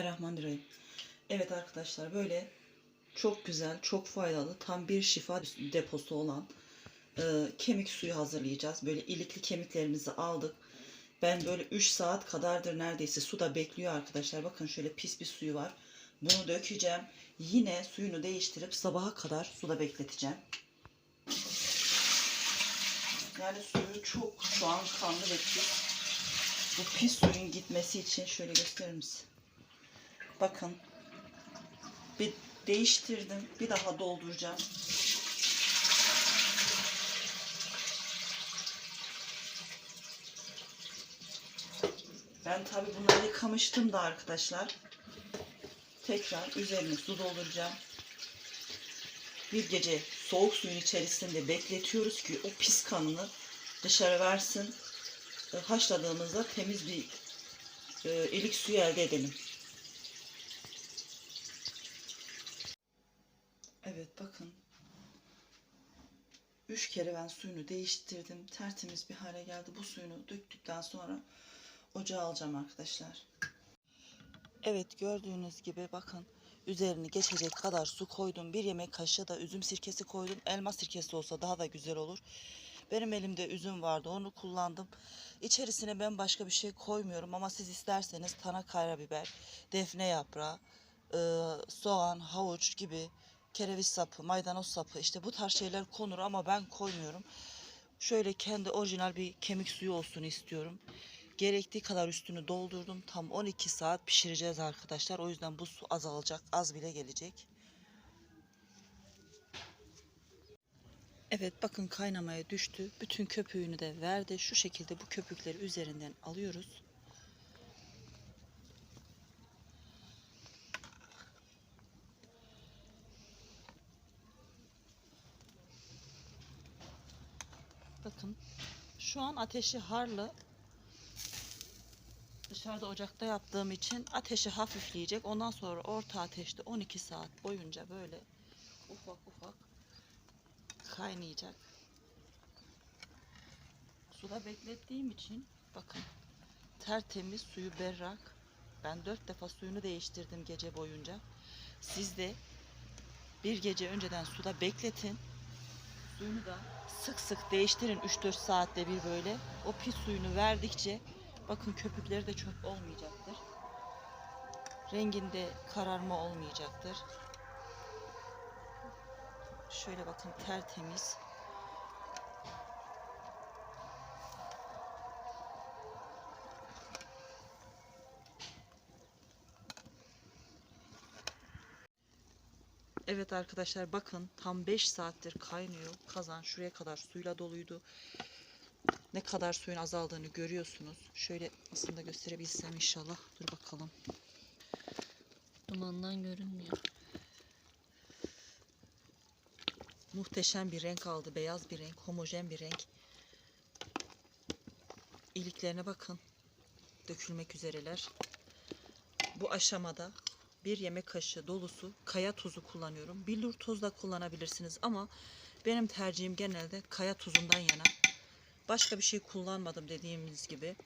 Bismillahirrahmanirrahim. Evet arkadaşlar böyle çok güzel, çok faydalı, tam bir şifa deposu olan e, kemik suyu hazırlayacağız. Böyle ilikli kemiklerimizi aldık. Ben böyle 3 saat kadardır neredeyse suda bekliyor arkadaşlar. Bakın şöyle pis bir suyu var. Bunu dökeceğim. Yine suyunu değiştirip sabaha kadar suda bekleteceğim. Yani suyu çok şu an kanlı ve. Bu pis suyun gitmesi için şöyle gösterir misin? Bakın. Bir değiştirdim. Bir daha dolduracağım. Ben tabi bunları yıkamıştım da arkadaşlar. Tekrar üzerine su dolduracağım. Bir gece soğuk suyun içerisinde bekletiyoruz ki o pis kanını dışarı versin. E, Haşladığımızda temiz bir e, ilik suyu elde edelim. Evet bakın. Üç kere ben suyunu değiştirdim. Tertemiz bir hale geldi. Bu suyunu döktükten sonra ocağa alacağım arkadaşlar. Evet gördüğünüz gibi bakın üzerini geçecek kadar su koydum. Bir yemek kaşığı da üzüm sirkesi koydum. Elma sirkesi olsa daha da güzel olur. Benim elimde üzüm vardı onu kullandım. İçerisine ben başka bir şey koymuyorum ama siz isterseniz tana karabiber, defne yaprağı, e, soğan, havuç gibi kereviz sapı, maydanoz sapı işte bu tarz şeyler konur ama ben koymuyorum. Şöyle kendi orijinal bir kemik suyu olsun istiyorum. Gerektiği kadar üstünü doldurdum. Tam 12 saat pişireceğiz arkadaşlar. O yüzden bu su azalacak. Az bile gelecek. Evet bakın kaynamaya düştü. Bütün köpüğünü de verdi. Şu şekilde bu köpükleri üzerinden alıyoruz. Bakın şu an ateşi harlı. Dışarıda ocakta yaptığım için ateşi hafifleyecek. Ondan sonra orta ateşte 12 saat boyunca böyle ufak ufak kaynayacak. Suda beklettiğim için bakın tertemiz suyu berrak. Ben dört defa suyunu değiştirdim gece boyunca. Siz de bir gece önceden suda bekletin. Suyunu da sık sık değiştirin 3-4 saatte bir böyle. O pis suyunu verdikçe bakın köpükleri de çok olmayacaktır. Renginde kararma olmayacaktır. Şöyle bakın tertemiz. Evet arkadaşlar bakın tam 5 saattir kaynıyor. Kazan şuraya kadar suyla doluydu. Ne kadar suyun azaldığını görüyorsunuz. Şöyle aslında gösterebilsem inşallah. Dur bakalım. Dumandan görünmüyor. Muhteşem bir renk aldı. Beyaz bir renk, homojen bir renk. İliklerine bakın. Dökülmek üzereler. Bu aşamada bir yemek kaşığı dolusu kaya tuzu kullanıyorum. Billur toz da kullanabilirsiniz ama benim tercihim genelde kaya tuzundan yana. Başka bir şey kullanmadım dediğimiz gibi.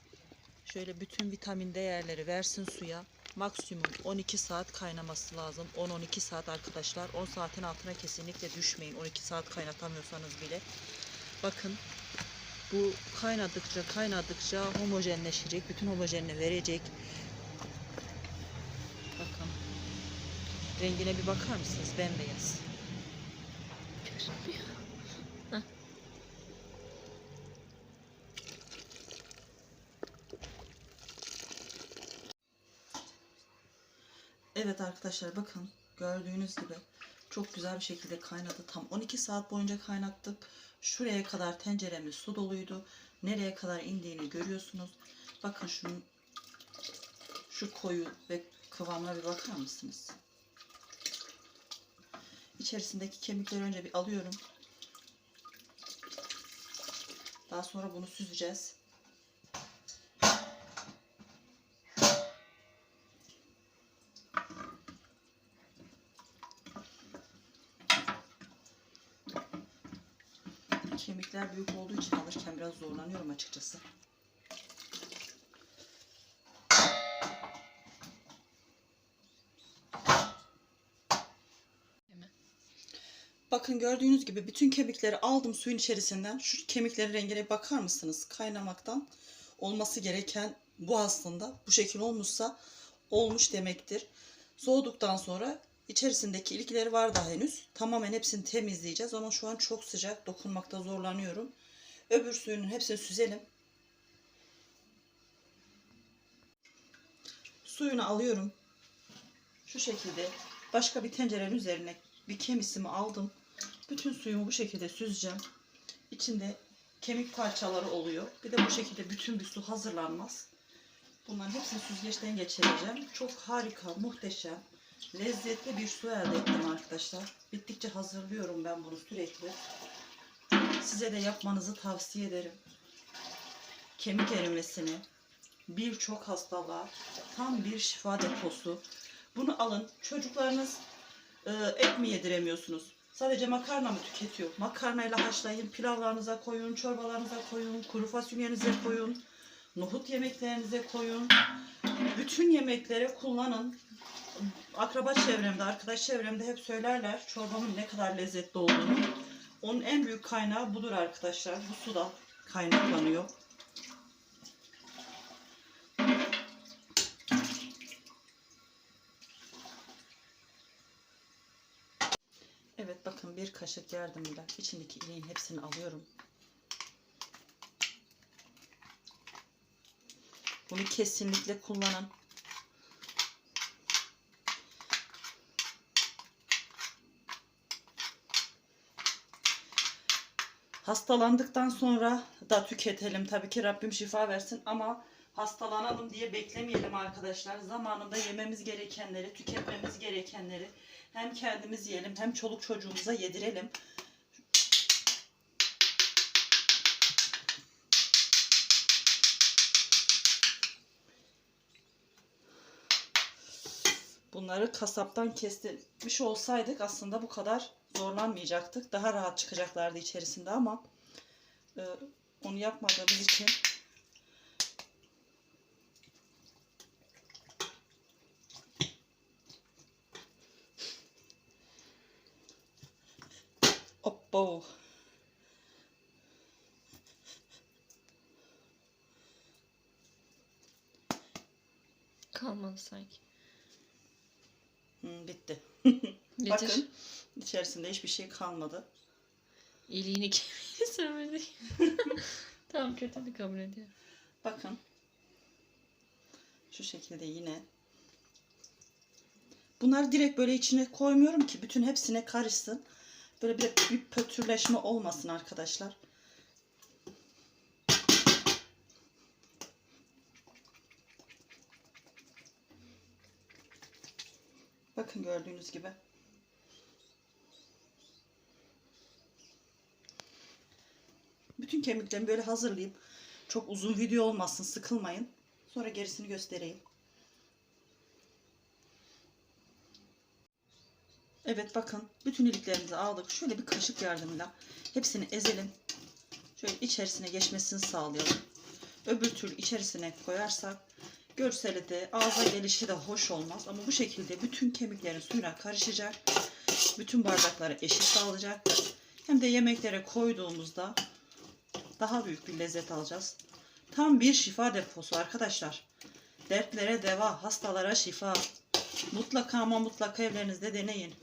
Şöyle bütün vitamin değerleri versin suya. Maksimum 12 saat kaynaması lazım. 10-12 saat arkadaşlar. 10 saatin altına kesinlikle düşmeyin. 12 saat kaynatamıyorsanız bile. Bakın bu kaynadıkça kaynadıkça homojenleşecek. Bütün homojenini verecek. Bakın. Rengine bir bakar mısınız? Bembeyaz. Görünmüyor. Evet arkadaşlar bakın gördüğünüz gibi çok güzel bir şekilde kaynadı. Tam 12 saat boyunca kaynattık. Şuraya kadar tenceremiz su doluydu. Nereye kadar indiğini görüyorsunuz. Bakın şunun şu koyu ve kıvamına bir bakar mısınız? İçerisindeki kemikleri önce bir alıyorum. Daha sonra bunu süzeceğiz. Kemikler büyük olduğu için alırken biraz zorlanıyorum açıkçası. Bakın gördüğünüz gibi bütün kemikleri aldım suyun içerisinden. Şu kemiklerin rengine bakar mısınız? Kaynamaktan olması gereken bu aslında. Bu şekil olmuşsa olmuş demektir. Soğuduktan sonra içerisindeki ilgileri var daha henüz. Tamamen hepsini temizleyeceğiz ama şu an çok sıcak. Dokunmakta zorlanıyorum. Öbür suyunun hepsini süzelim. Suyunu alıyorum. Şu şekilde başka bir tencerenin üzerine bir kemisimi aldım. Bütün suyumu bu şekilde süzeceğim. İçinde kemik parçaları oluyor. Bir de bu şekilde bütün bir su hazırlanmaz. Bunların hepsini süzgeçten geçireceğim. Çok harika, muhteşem, lezzetli bir su elde ettim arkadaşlar. Bittikçe hazırlıyorum ben bunu sürekli. Size de yapmanızı tavsiye ederim. Kemik erimesini, birçok hastalığa tam bir şifa deposu. Bunu alın. Çocuklarınız e, et mi yediremiyorsunuz? Sadece makarna mı tüketiyor? Makarnayla haşlayın, pilavlarınıza koyun, çorbalarınıza koyun, kuru fasulyenize koyun, nohut yemeklerinize koyun. Bütün yemeklere kullanın. Akraba çevremde, arkadaş çevremde hep söylerler çorbamın ne kadar lezzetli olduğunu. Onun en büyük kaynağı budur arkadaşlar. Bu sudan kaynaklanıyor. Evet bakın bir kaşık yardımıyla içindeki iliğin hepsini alıyorum. Bunu kesinlikle kullanın. Hastalandıktan sonra da tüketelim. Tabii ki Rabbim şifa versin ama hastalanalım diye beklemeyelim arkadaşlar. Zamanında yememiz gerekenleri, tüketmemiz gerekenleri hem kendimiz yiyelim hem çoluk çocuğumuza yedirelim. Bunları kasaptan kestirmiş olsaydık aslında bu kadar zorlanmayacaktık. Daha rahat çıkacaklardı içerisinde ama e, onu yapmadığımız için Oppo. Kalmadı sanki. Hmm, bitti. Getir. Bakın içerisinde hiçbir şey kalmadı. İliğini kemiğini söyledik. tamam kötü de kabul ediyorum. Bakın. Şu şekilde yine. Bunları direkt böyle içine koymuyorum ki bütün hepsine karışsın. Böyle bir, bir pötürleşme olmasın arkadaşlar. Bakın gördüğünüz gibi. Bütün kemiklerimi böyle hazırlayayım. Çok uzun video olmasın, sıkılmayın. Sonra gerisini göstereyim. Evet bakın bütün iliklerimizi aldık. Şöyle bir kaşık yardımıyla hepsini ezelim. Şöyle içerisine geçmesini sağlayalım. Öbür türlü içerisine koyarsak görseli de ağza gelişi de hoş olmaz. Ama bu şekilde bütün kemiklerin suyuna karışacak. Bütün bardaklara eşit dağılacak. Hem de yemeklere koyduğumuzda daha büyük bir lezzet alacağız. Tam bir şifa deposu arkadaşlar. Dertlere deva, hastalara şifa. Mutlaka ama mutlaka evlerinizde deneyin.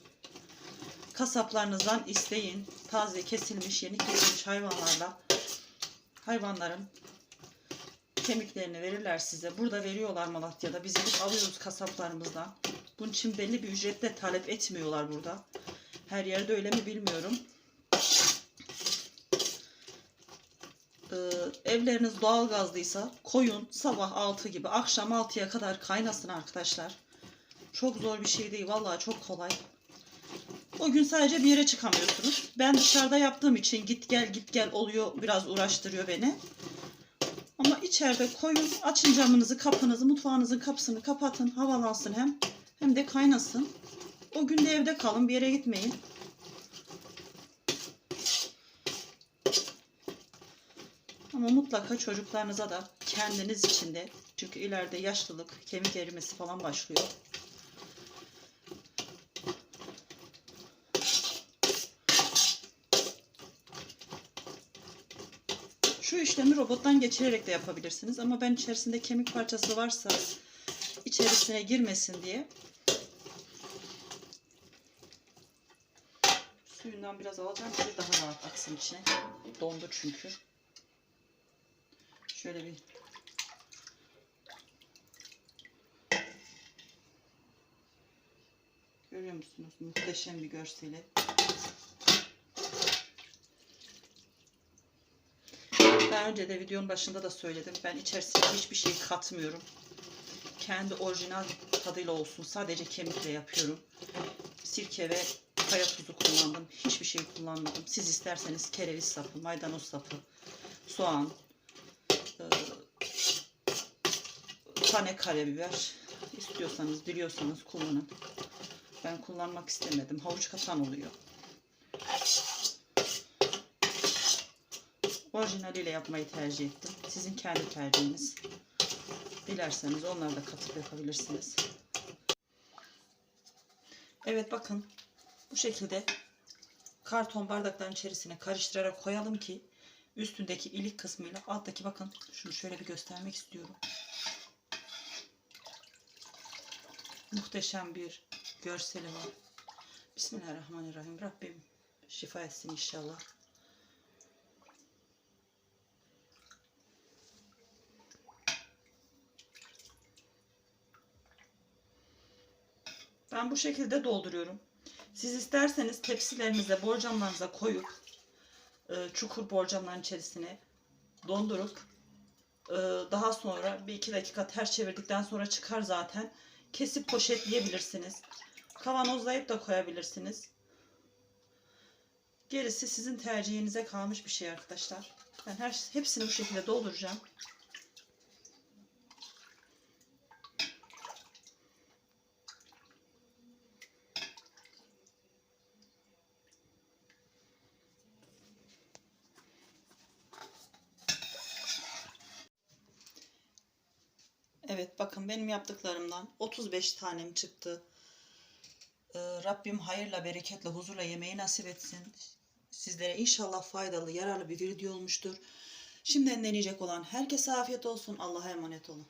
Kasaplarınızdan isteyin. Taze kesilmiş, yeni kesilmiş hayvanlarla hayvanların kemiklerini verirler size. Burada veriyorlar Malatya'da. Biz alıyoruz kasaplarımızdan. Bunun için belli bir ücretle talep etmiyorlar burada. Her yerde öyle mi bilmiyorum. Ee, evleriniz doğalgazlıysa koyun sabah 6 gibi akşam 6'ya kadar kaynasın arkadaşlar. Çok zor bir şey değil. Vallahi çok kolay. O gün sadece bir yere çıkamıyorsunuz. Ben dışarıda yaptığım için git gel git gel oluyor. Biraz uğraştırıyor beni. Ama içeride koyun. Açın camınızı, kapınızı, mutfağınızın kapısını kapatın. Havalansın hem. Hem de kaynasın. O gün de evde kalın. Bir yere gitmeyin. Ama mutlaka çocuklarınıza da kendiniz için de çünkü ileride yaşlılık, kemik erimesi falan başlıyor. Şu işlemi robottan geçirerek de yapabilirsiniz ama ben içerisinde kemik parçası varsa içerisine girmesin diye suyundan biraz alacağım ki daha rahat aksın içine. Dondu çünkü. Şöyle bir Görüyor musunuz? Muhteşem bir görseli. Daha önce de videonun başında da söyledim. Ben içerisine hiçbir şey katmıyorum. Kendi orijinal tadıyla olsun. Sadece kemikle yapıyorum. Sirke ve kaya tuzu kullandım. Hiçbir şey kullanmadım. Siz isterseniz kereviz sapı, maydanoz sapı, soğan, e, tane karabiber istiyorsanız, biliyorsanız kullanın. Ben kullanmak istemedim. Havuç katan oluyor. Orijinaliyle yapmayı tercih ettim. Sizin kendi tercihiniz. Dilerseniz onları da katıp yapabilirsiniz. Evet bakın. Bu şekilde karton bardakların içerisine karıştırarak koyalım ki üstündeki ilik kısmıyla alttaki bakın şunu şöyle bir göstermek istiyorum. Muhteşem bir görseli var. Bismillahirrahmanirrahim. Rabbim şifa etsin inşallah. Ben bu şekilde dolduruyorum. Siz isterseniz tepsilerinize, borcamlarınıza koyup e, çukur borcamların içerisine dondurup e, daha sonra bir iki dakika ters çevirdikten sonra çıkar zaten. Kesip poşetleyebilirsiniz. Kavanozlayıp da koyabilirsiniz. Gerisi sizin tercihinize kalmış bir şey arkadaşlar. Ben her hepsini bu şekilde dolduracağım. Evet bakın benim yaptıklarımdan 35 tanem çıktı. Ee, Rabbim hayırla, bereketle, huzurla yemeği nasip etsin. Sizlere inşallah faydalı, yararlı bir video olmuştur. Şimdiden deneyecek olan herkese afiyet olsun. Allah'a emanet olun.